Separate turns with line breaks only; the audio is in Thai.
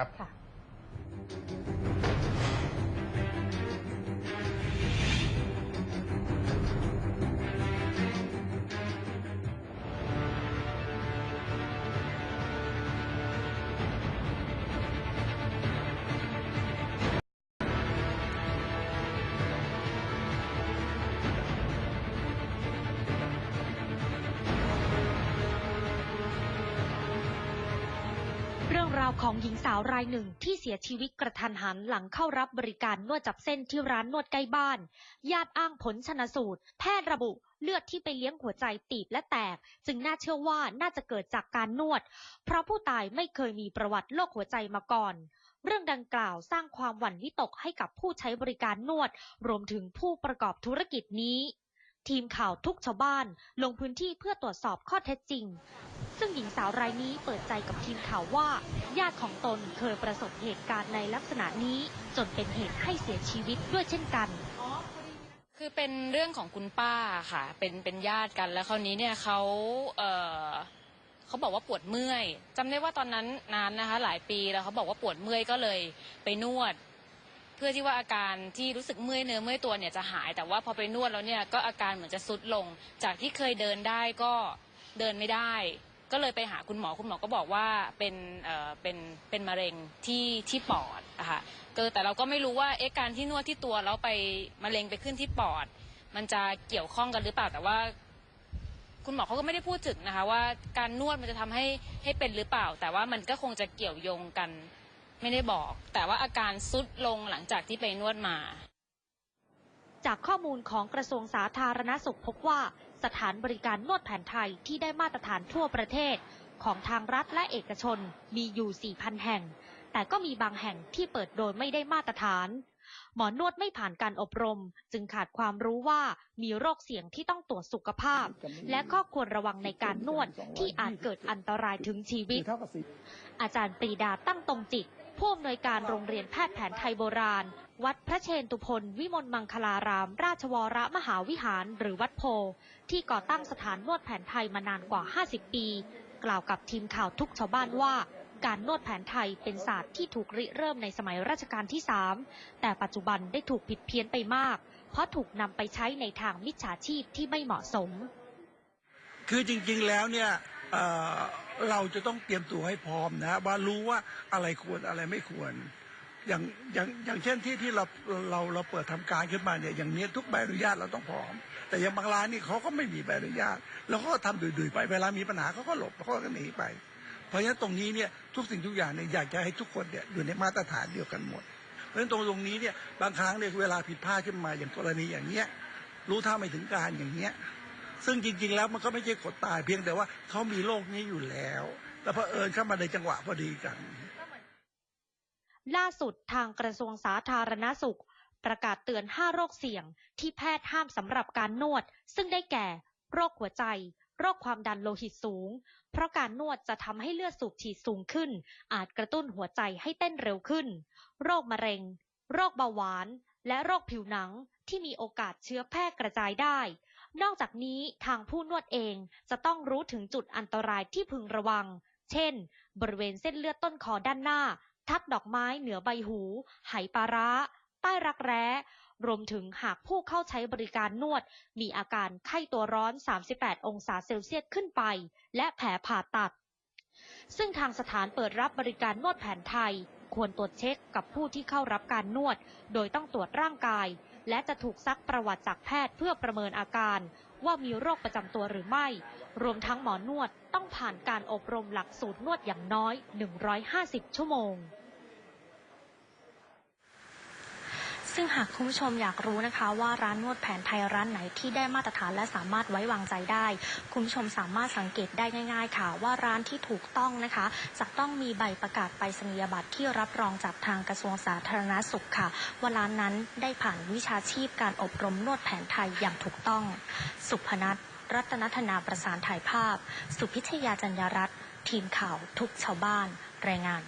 ครับ
รื่องราวของหญิงสาวรายหนึ่งที่เสียชีวิตกระทันหันหลังเข้ารับบริการนวดจับเส้นที่ร้านนวดใกล้บ้าน ญาติอ้างผลชนสูตร แพทย์ระบุเลือดที่ไปเลี้ยงหัวใจตีบและแตก จึงน่าเชื่อว่าน่าจะเกิดจากการนวด เพราะผู้ตายไม่เคยมีประวัติโรคหัวใจมาก่อน เรื่องดังกล่าวสร้างความหวั่นวิตกให้กับผู้ใช้บริการนวด รวมถึงผู้ประกอบธุรกิจนี้ ทีมข่าวทุกชาวบ้านลงพื้นที่เพื่อตรวจสอบข้อเท็จจริง ซึ่งหญิงสาวรายนี้เปิดใจกับทีมข่าวว่า ญาติของตนเคยประสบเหตุการณ์ในลักษณะนี้ จนเป็นเหตุให้เสียชีวิตด้วยเช่นกัน
คือเป็นเรื่องของคุณป้าค่ะ เป็นเป็นญาติกันแล้วคราวนี้เนี่ยเขาเออเขาบอกว่าปวดเมื่อยจำได้ว่าตอนนั้นนานนะคะ หลายปีแล้วเขาบอกว่าปวดเมื่อยก็เลยไปนวด เพื่อที่ว่าอาการที่รู้สึกเมื่อยเนื้อเมื่อยตัวเนี่ยจะหาย แต่ว่าพอไปนวดแล้วเนี่ยก็อาการเหมือนจะซุดลง จากที่เคยเดินได้ก็เดินไม่ได้ ก็เลยไปหาคุณหมอคุณหมอก็บอกว่าเป็นเอ่อเป็นเป็นมะเร็งที่ที่ปอดอะคะก็แต่เราก็ไม่รู้ว่าเอ๊ะการที่นวดที่ตัวแล้วไปมะเร็งไปขึ้นที่ปอด มันจะเกี่ยวข้องกันหรือเปล่าแต่ว่า คุณหมอเขาก็ไม่ได้พูดถึงนะคะว่าการนวดมันจะทำให้ให้เป็นหรือเปล่า แต่ว่ามันก็คงจะเกี่ยวโยงกันไม่ได้บอก แต่ว่าอาการซุดลงหลังจากที่ไปนวดมา
จากข้อมูลของกระทรวงสาธารณสุขพบว่า สถานบริการนวดแผนไทยที่ได้มาตรฐานทั่วประเทศ ของทางรัฐและเอกชนมีอยู่ 4,000 แห่ง แต่ก็มีบางแห่งที่เปิดโดยไม่ได้มาตรฐาน หมอนวดไม่ผ่านการอบรม จึงขาดความรู้ว่ามีโรคเสี่ยงที่ต้องตรวจสุขภาพ และข้อควรระวังในการนวดที่อาจเกิดอันตรายถึงชีวิต อาจารย์ปรีดาตั้งตรงจิต ผู้อำนวยการโรงเรียนแพทย์แผนไทยโบราณ วัดพระเชนตุพนวิมลมังคลาราม ราชวรมหาวิหารหรือวัดโพ ที่ก่อตั้งสถานนวดแผนไทยมานานกว่า 50 ปี กล่าวกับทีมข่าวทุกชาวบ้านว่า การนวดแผนไทยเป็นศาสตร์ที่ถูกริเริ่มในสมัยรัชกาลที่ 3 แต่ปัจจุบันได้ถูกผิดเพี้ยนไปมาก เพราะถูกนำไปใช้ในทางมิจฉาชีพที่ไม่เหมาะสม
คือจริงๆแล้วเนี่ย เราจะต้องเตรียมตัวให้พร้อมนะว่ารู้ว่าอะไรควรอะไรไม่ควร อย่างอย่างอย่างเช่นที่ที่เราเราเราเปิดทำการขึ้นมาเนี่ยอย่างเนี้ยทุกใบอนุญาตเราต้องพร้อม แต่อย่างบางร้านนี่เขาก็ไม่มีใบอนุญาต แล้วก็ทำดุยๆไปเวลามีปัญหาเขาก็หลบเขาก็หนีไป เพราะฉะนั้นตรงนี้เนี่ยทุกสิ่งทุกอย่างเนี่ยอยากจะให้ทุกคนเนี่ยอยู่ในมาตรฐานเดียวกันหมด เพราะฉะนั้นตรงตรงนี้เนี่ยบางครั้งเนี่ยเวลาผิดพลาดขึ้นมาอย่างกรณีอย่างเนี้ยรู้เท่าไม่ถึงการอย่างเนี้ย ซึ่งจริง ๆ แล้วมันก็ไม่ใช่กดตายเพียงแต่ว่าเขามีโรคนี้อยู่แล้ว แล้วพอเผอิญเข้ามาในจังหวะพอดีกัน
ล่าสุดทางกระทรวงสาธารณสุข ประกาศเตือน 5 โรคเสี่ยง ที่แพทย์ห้ามสำหรับการนวด ซึ่งได้แก่ โรคหัวใจ โรคความดันโลหิตสูง เพราะการนวดจะทำให้เลือดสูบฉีดสูงขึ้น อาจกระตุ้นหัวใจให้เต้นเร็วขึ้น โรคมะเร็ง โรคเบาหวาน และโรคผิวหนังที่มีโอกาสเชื้อแพร่กระจายได้ นอกจากนี้ทางผู้นวดเองจะต้องรู้ถึงจุดอันตรายที่พึงระวัง เช่น บริเวณเส้นเลือดต้นคอด้านหน้า ทัดดอกไม้เหนือใบหู ไหปลาร้า ใต้รักแร้ รวมถึงหากผู้เข้าใช้บริการนวด มีอาการไข้ตัวร้อน 38 องศาเซลเซียสขึ้นไป และแผลผ่าตัด ซึ่งทางสถานเปิดรับบริการนวดแผนไทย ควรตรวจเช็คกับผู้ที่เข้ารับการนวด โดยต้องตรวจร่างกาย และจะถูกซักประวัติจากแพทย์เพื่อประเมินอาการ ว่ามีโรคประจำตัวหรือไม่ รวมทั้งหมอนวดต้องผ่านการอบรมหลักสูตรนวดอย่างน้อย 150 ชั่วโมง
ซึ่งหากคุณผู้ชมอยากรู้นะคะ ว่าร้านนวดแผนไทยร้านไหนที่ได้มาตรฐานและสามารถไว้วางใจได้ คุณผู้ชมสามารถสังเกตได้ง่าย ๆ ค่ะ ว่าร้านที่ถูกต้องนะคะ จะต้องมีใบประกาศไปรษณียบัตรที่รับรองจากทางกระทรวงสาธารณสุขค่ะ ว่าร้านนั้นได้ผ่านวิชาชีพการอบรมนวดแผนไทยอย่างถูกต้อง สุพนัทรัตนธนาประสานถ่ายภาพ สุพิชยาจัญญรัตน์ทีมข่าวทุกชาวบ้าน รายงาน